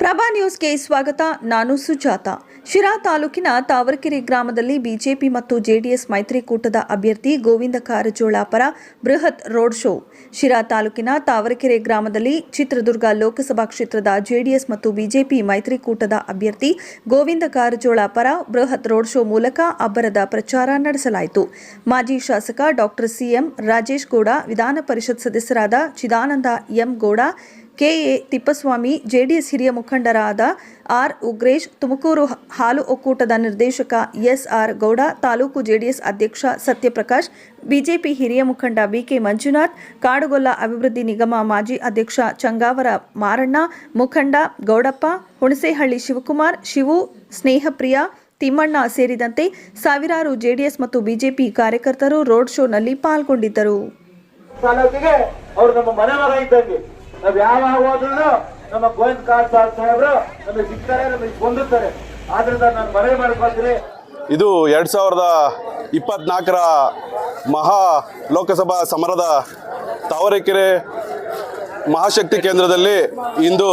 ಪ್ರಭಾ ನ್ಯೂಸ್ಗೆ ಸ್ವಾಗತ. ನಾನು ಸುಜಾತ. ಶಿರಾ ತಾಲೂಕಿನ ತಾವರಕೆರೆ ಗ್ರಾಮದಲ್ಲಿ ಬಿಜೆಪಿ ಮತ್ತು ಜೆಡಿಎಸ್ ಮೈತ್ರಿಕೂಟದ ಅಭ್ಯರ್ಥಿ ಗೋವಿಂದ ಕಾರಜೋಳ ಪರ ಬೃಹತ್ ರೋಡ್ ಶೋ. ಶಿರಾ ತಾಲೂಕಿನ ತಾವರಕೆರೆ ಗ್ರಾಮದಲ್ಲಿ ಚಿತ್ರದುರ್ಗ ಲೋಕಸಭಾ ಕ್ಷೇತ್ರದ ಜೆಡಿಎಸ್ ಮತ್ತು ಬಿಜೆಪಿ ಮೈತ್ರಿಕೂಟದ ಅಭ್ಯರ್ಥಿ ಗೋವಿಂದ ಕಾರಜೋಳ ಪರ ಬೃಹತ್ ರೋಡ್ ಶೋ ಮೂಲಕ ಅಬ್ಬರದ ಪ್ರಚಾರ ನಡೆಸಲಾಯಿತು. ಮಾಜಿ ಶಾಸಕ ಡಾಕ್ಟರ್ ಸಿಎಂ ರಾಜೇಶ್ ಗೌಡ, ವಿಧಾನ ಪರಿಷತ್ ಸದಸ್ಯರಾದ Chidananda M Gowda K A Thippaswamy, JDS ಹಿರಿಯ ಮುಖಂಡರಾದ ಆರ್. ಉಗ್ರೇಶ್, ತುಮಕೂರು ಹಾಲು ಒಕ್ಕೂಟದ ನಿರ್ದೇಶಕ S. R. Gowda, taluk JDS ಅಧ್ಯಕ್ಷ ಸತ್ಯಪ್ರಕಾಶ್, ಬಿಜೆಪಿ ಹಿರಿಯ ಮುಖಂಡ ಬಿಕೆ ಮಂಜುನಾಥ್, ಕಾಡುಗೊಲ್ಲ ಅಭಿವೃದ್ಧಿ ನಿಗಮ ಮಾಜಿ ಅಧ್ಯಕ್ಷ ಚಂಗಾವರ ಮಾರಣ್ಣ, ಮುಖಂಡ ಗೌಡಪ್ಪ, ಹುಣಸೇಹಳ್ಳಿ ಶಿವಕುಮಾರ್, ಶಿವು, ಸ್ನೇಹಪ್ರಿಯ, ತಿಮ್ಮಣ್ಣ ಸೇರಿದಂತೆ ಸಾವಿರಾರು ಜೆಡಿಎಸ್ ಮತ್ತು ಬಿಜೆಪಿ ಕಾರ್ಯಕರ್ತರು ರೋಡ್ ಶೋನಲ್ಲಿ ಪಾಲ್ಗೊಂಡಿದ್ದರು. ನಾವ್ ಯಾವಾಗ ಹೋದ್ರು ನಮ್ಮ ಗೋವಿಂದ ಕಾರ್ ಸಾಹೇಬ್ರು ನಮಗೆ ಸಿಗ್ತಾರೆ, ನಮಗೆ ಹೊಂದುತ್ತಾರೆ ಆದ್ರಿಂದ ನಾನು ಮನವಿ ಮಾಡ್ಕೊಳ್ತೀನಿ. ಇದು ಎರಡು ಸಾವಿರದ ಇಪ್ಪತ್ನಾಲ್ಕರ ಮಹಾ ಲೋಕಸಭಾ ಸಮರದ ತಾವರೆಕೆರೆ ಮಹಾಶಕ್ತಿ ಕೇಂದ್ರದಲ್ಲಿ ಇಂದು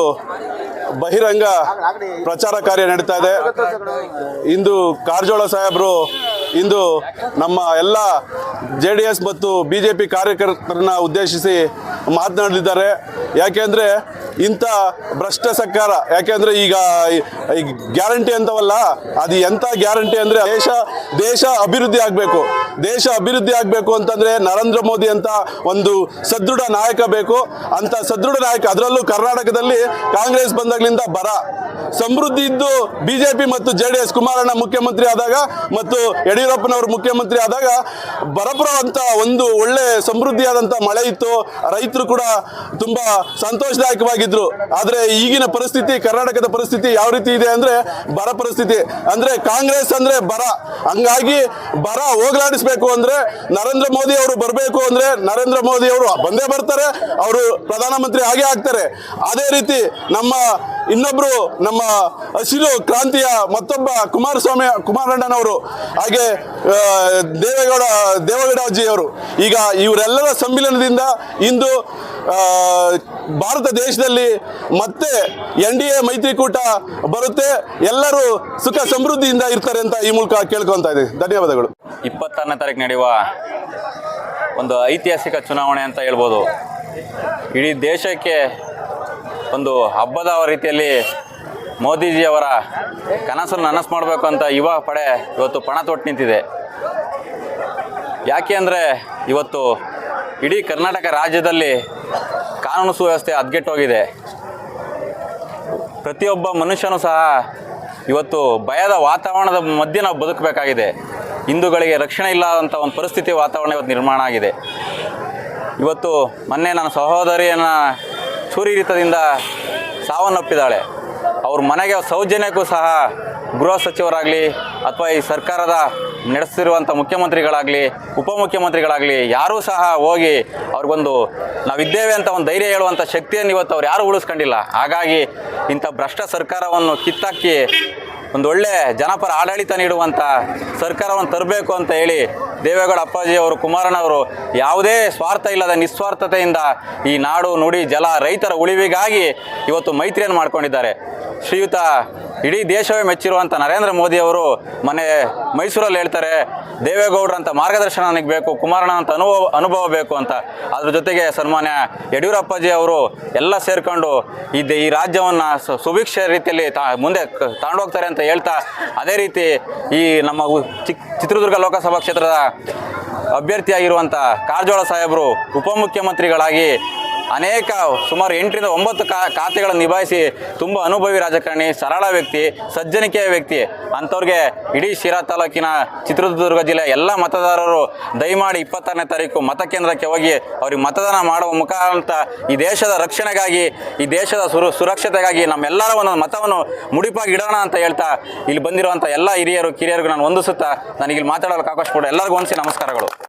ಬಹಿರಂಗ ಪ್ರಚಾರ ಕಾರ್ಯ ನಡೀತಾ ಇದೆ. ಇಂದು ಕಾರಜೋಳ ಸಾಹೇಬರು ಇಂದು ನಮ್ಮ ಎಲ್ಲ ಜೆ ಮತ್ತು ಬಿ ಜೆ ಕಾರ್ಯಕರ್ತರನ್ನ ಉದ್ದೇಶಿಸಿ ಮಾತನಾಡಲಿದ್ದಾರೆ. ಯಾಕೆಂದರೆ ಇಂಥ ಭ್ರಷ್ಟ ಸರ್ಕಾರ. ಯಾಕೆಂದ್ರೆ ಈಗ ಗ್ಯಾರಂಟಿ ಅಂತವಲ್ಲ, ಅದು ಎಂಥ ಗ್ಯಾರಂಟಿ ಅಂದರೆ ದೇಶ ದೇಶ ಅಭಿವೃದ್ಧಿ ಆಗಬೇಕು. ದೇಶ ಅಭಿವೃದ್ಧಿ ಆಗಬೇಕು ಅಂತಂದರೆ ನರೇಂದ್ರ ಮೋದಿ ಅಂತ ಒಂದು ಸದೃಢ ನಾಯಕ ಬೇಕು. ಅಂತ ಸದೃಢ ನಾಯಕ, ಅದರಲ್ಲೂ ಕರ್ನಾಟಕದಲ್ಲಿ ಕಾಂಗ್ರೆಸ್ ಬಂದಾಗಲಿಂದ ಬರ. ಸಮೃದ್ಧಿ ಇದ್ದು ಬಿಜೆಪಿ ಮತ್ತು ಜೆ ಡಿ ಎಸ್ ಕುಮಾರಣ್ಣ ಮುಖ್ಯಮಂತ್ರಿ ಆದಾಗ ಮತ್ತು ಯಡಿಯೂರಪ್ಪನವರು ಮುಖ್ಯಮಂತ್ರಿ ಆದಾಗ ಬರಪುರ ಅಂತ ಒಂದು ಒಳ್ಳೆ ಸಮೃದ್ಧಿಯಾದಂಥ ಮಳೆ ಇತ್ತು. ರೈತರು ಕೂಡ ತುಂಬ ಸಂತೋಷದಾಯಕವಾಗಿದ್ರು ಆದರೆ ಈಗಿನ ಪರಿಸ್ಥಿತಿ, ಕರ್ನಾಟಕದ ಪರಿಸ್ಥಿತಿ ಯಾವ ರೀತಿ ಇದೆ ಅಂದ್ರೆ ಬರ ಪರಿಸ್ಥಿತಿ. ಅಂದ್ರೆ ಕಾಂಗ್ರೆಸ್ ಅಂದ್ರೆ ಬರ. ಹಂಗಾಗಿ ಬರ ಹೋಗಲಾಡಿಸ್ಬೇಕು ಅಂದ್ರೆ ನರೇಂದ್ರ ಮೋದಿ ಅವರು ಬರಬೇಕು ಅಂದ್ರೆ ನರೇಂದ್ರ ಮೋದಿ ಅವರು ಬಂದೇ ಬರ್ತಾರೆ, ಅವರು ಪ್ರಧಾನಮಂತ್ರಿ ಆಗೇ ಆಗ್ತಾರೆ. ಅದೇ ರೀತಿ ನಮ್ಮ ಇನ್ನೊಬ್ರು ನಮ್ಮ ಹಸಿರು ಕ್ರಾಂತಿಯ ಮತ್ತೊಬ್ಬ ಕುಮಾರಸ್ವಾಮಿ, ಕುಮಾರಣ್ಣನವರು, ಹಾಗೆ ದೇವೇಗೌಡ ದೇವೇಗೌಡಜಿ ಅವರು ಈಗ ಇವರೆಲ್ಲರ ಸಮ್ಮಿಲನದಿಂದ ಇಂದು ಭಾರತ ದೇಶದಲ್ಲಿ ಮತ್ತೆ ಎನ್ ಡಿ ಎ ಮೈತ್ರಿಕೂಟ ಬರುತ್ತೆ. ಎಲ್ಲರೂ ಸುಖ ಸಮೃದ್ಧಿಯಿಂದ ಇರ್ತಾರೆ ಅಂತ ಈ ಮೂಲಕ ಕೇಳ್ಕೊತಾ ಇದ್ದೀವಿ. ಧನ್ಯವಾದಗಳು. ಇಪ್ಪತ್ತಾರನೇ ತಾರೀಕು ನಡೆಯುವ ಒಂದು ಐತಿಹಾಸಿಕ ಚುನಾವಣೆ ಅಂತ ಹೇಳ್ಬೋದು. ಇಡೀ ದೇಶಕ್ಕೆ ಒಂದು ಹಬ್ಬದ ರೀತಿಯಲ್ಲಿ ಮೋದಿಜಿಯವರ ಕನಸನ್ನು ನನಸು ಮಾಡಬೇಕು ಅಂತ ಯುವ ಪಡೆ ಇವತ್ತು ಪಣ ತೊಟ್ಟು ನಿಂತಿದೆ. ಯಾಕೆ ಅಂದರೆ ಇವತ್ತು ಇಡೀ ಕರ್ನಾಟಕ ರಾಜ್ಯದಲ್ಲಿ ಕಾನೂನು ಸುವ್ಯವಸ್ಥೆ ಅದ್ಗೆಟ್ಟೋಗಿದೆ. ಪ್ರತಿಯೊಬ್ಬ ಮನುಷ್ಯನೂ ಸಹ ಇವತ್ತು ಭಯದ ವಾತಾವರಣದ ಮಧ್ಯೆ ನಾವು ಬದುಕಬೇಕಾಗಿದೆ. ಹಿಂದೂಗಳಿಗೆ ರಕ್ಷಣೆ ಇಲ್ಲದಂಥ ಒಂದು ಪರಿಸ್ಥಿತಿ ವಾತಾವರಣ ಇವತ್ತು ನಿರ್ಮಾಣ ಆಗಿದೆ. ಇವತ್ತು ಮೊನ್ನೆ ನನ್ನ ಸಹೋದರಿಯನ್ನು ಸೂರ್ಯರಿತದಿಂದ ಸಾವನ್ನಪ್ಪಿದ್ದಾಳೆ. ಅವ್ರ ಮನೆಗೆ ಸೌಜನ್ಯಕ್ಕೂ ಸಹ ಗೃಹ ಸಚಿವರಾಗಲಿ ಅಥವಾ ಈ ಸರ್ಕಾರದ ನಡೆಸ್ತಿರುವಂಥ ಮುಖ್ಯಮಂತ್ರಿಗಳಾಗಲಿ, ಉಪಮುಖ್ಯಮಂತ್ರಿಗಳಾಗಲಿ, ಯಾರೂ ಸಹ ಹೋಗಿ ಅವ್ರಿಗೊಂದು ನಾವಿದ್ದೇವೆ ಅಂತ ಒಂದು ಧೈರ್ಯ ಹೇಳುವಂಥ ಶಕ್ತಿಯನ್ನು ಇವತ್ತು ಅವ್ರು ಯಾರೂ ಉಳಿಸ್ಕೊಂಡಿಲ್ಲ. ಹಾಗಾಗಿ ಇಂಥ ಭ್ರಷ್ಟ ಸರ್ಕಾರವನ್ನು ಕಿತ್ತಾಕಿ ಒಂದು ಒಳ್ಳೆ ಜನಪರ ಆಡಳಿತ ನೀಡುವಂಥ ಸರ್ಕಾರವನ್ನು ತರಬೇಕು ಅಂತ ಹೇಳಿ ದೇವೇಗೌಡ ಅಪ್ಪಾಜಿ ಅವರು ಕುಮಾರನವರು ಯಾವುದೇ ಸ್ವಾರ್ಥ ಇಲ್ಲದ ನಿಸ್ವಾರ್ಥತೆಯಿಂದ ಈ ನಾಡು ನುಡಿ ಜಲ ರೈತರ ಉಳಿವಿಗಾಗಿ ಇವತ್ತು ಮೈತ್ರಿಯನ್ನು ಮಾಡ್ಕೊಂಡಿದ್ದಾರೆ. ಶ್ರೀಯುತ ಇಡೀ ದೇಶವೇ ಮೆಚ್ಚಿರುವಂಥ ನರೇಂದ್ರ ಮೋದಿ ಅವರು ಮನೆ ಮೈಸೂರಲ್ಲಿ ಹೇಳ್ತಾರೆ ದೇವೇಗೌಡರಂಥ ಮಾರ್ಗದರ್ಶನ ನನಗೆ ಬೇಕು, ಕುಮಾರಣ್ಣ ಅಂತ ಅನುಭವ ಅನುಭವ ಬೇಕು ಅಂತ. ಅದ್ರ ಜೊತೆಗೆ ಸನ್ಮಾನ್ಯ ಯಡಿಯೂರಪ್ಪಾಜಿ ಅವರು ಎಲ್ಲ ಸೇರಿಕೊಂಡು ಈ ಈ ರಾಜ್ಯವನ್ನು ಸುಭಿಕ್ಷ ರೀತಿಯಲ್ಲಿ ತಾ, ಮುಂದೆ ತಗೊಂಡೋಗ್ತಾರೆ ಅಂತ ಹೇಳ್ತಾ, ಅದೇ ರೀತಿ ಈ ನಮ್ಮ ಚಿತ್ರದುರ್ಗ ಲೋಕಸಭಾ ಕ್ಷೇತ್ರದ ಅಭ್ಯರ್ಥಿಯಾಗಿರುವಂಥ ಕಾರಜೋಳ ಸಾಹೇಬರು ಉಪಮುಖ್ಯಮಂತ್ರಿಗಳಾಗಿ ಅನೇಕ ಸುಮಾರು ಎಂಟರಿಂದ ಒಂಬತ್ತು ಕಾ ಖಾತೆಗಳನ್ನು ನಿಭಾಯಿಸಿ ತುಂಬ ಅನುಭವಿ ರಾಜಕಾರಣಿ, ಸರಳ ವ್ಯಕ್ತಿ, ಸಜ್ಜನಿಕೆಯ ವ್ಯಕ್ತಿ, ಅಂಥವ್ರಿಗೆ ಇಡೀ ಶಿರಾ ತಾಲೂಕಿನ ಚಿತ್ರದುರ್ಗ ಜಿಲ್ಲೆ ಎಲ್ಲ ಮತದಾರರು ದಯಮಾಡಿ ಇಪ್ಪತ್ತಾರನೇ ತಾರೀಕು ಮತಕೇಂದ್ರಕ್ಕೆ ಹೋಗಿ ಅವ್ರಿಗೆ ಮತದಾನ ಮಾಡುವ ಮುಖಾಂತರ ಈ ದೇಶದ ರಕ್ಷಣೆಗಾಗಿ, ಈ ದೇಶದ ಸುರ ಸುರಕ್ಷತೆಗಾಗಿ ನಮ್ಮೆಲ್ಲರ ಒಂದು ಮತವನ್ನು ಮುಡಿಪಾಗಿ ಇಡೋಣ ಅಂತ ಹೇಳ್ತಾ ಇಲ್ಲಿ ಬಂದಿರುವಂಥ ಎಲ್ಲ ಹಿರಿಯರು, ಕಿರಿಯರಿಗೂ ನಾನು ಹೊಂದಿಸುತ್ತಾ ನನಗೆ ಇಲ್ಲಿ ಮಾತಾಡಲು ಕೊಡ ಎಲ್ಲರಿಗೂ ಹೊಂದಿಸಿ ನಮಸ್ಕಾರಗಳು.